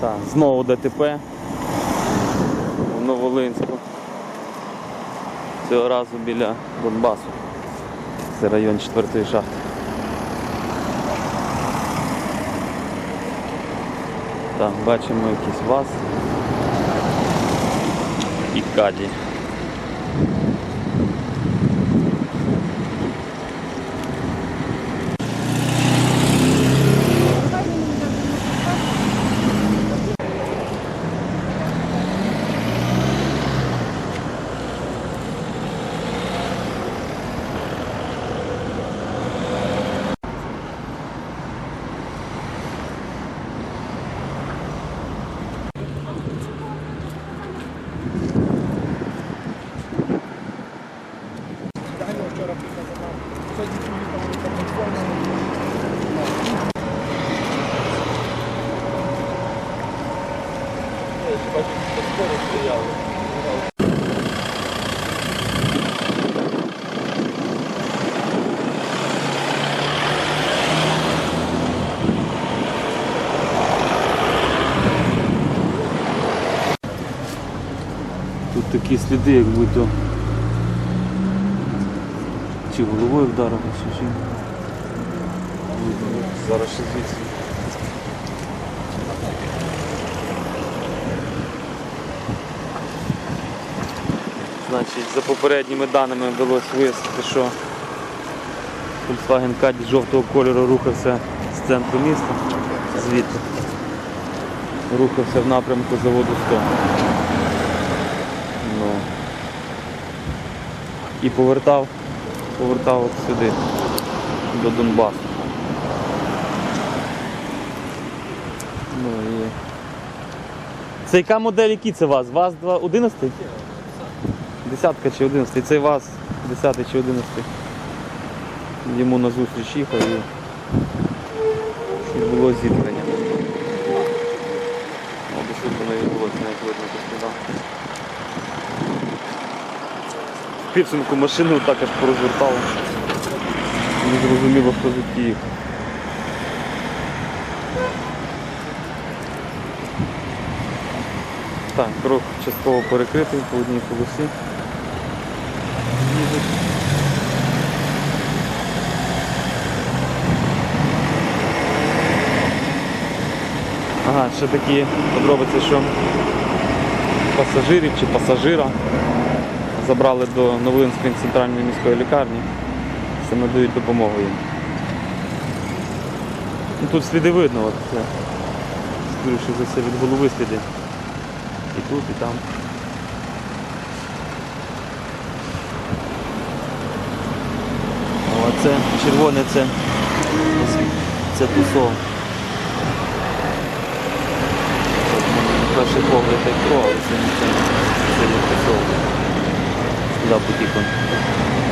Так, знову ДТП в Новолинську. Цього разу біля Донбасу. Це район 4 шахти. Так, бачимо якийсь ВАЗ і Каді. Тут такі сліди, як будто чи головою вдарило, чи. Зараз ще звідси. Значить, за попередніми даними вдалося вияснити, що Volkswagen Caddy жовтого кольору рухався з центру міста, звідти. Рухався в напрямку заводу 100. Ну. І повертав, повертав от сюди, до Донбасу. Ну і... Це яка модель, який це ВАЗ? ВАЗ 2 11? Десятка чи 11? Цей ВАЗ 10 чи 11. Йому на зустріч їхав і відбулося зіткнення. О, десь тут воно відбулося, навіть видно по слідам. В підсумку машину також порозвертало. Не зрозуміло, хто звідки їхав. Так, крок частково перекритий по одній полосі. Ага, ще такі подробиці, що пасажирів чи пасажира забрали до Новинської центральної міської лікарні. Це надають допомогу їм. Ну, тут сліди видно, от, це, скоріше за все від голови сліди. І тут, і там. О, це червоне це, це тусов. На перший погляд як кров, це не це, це не тусов. da.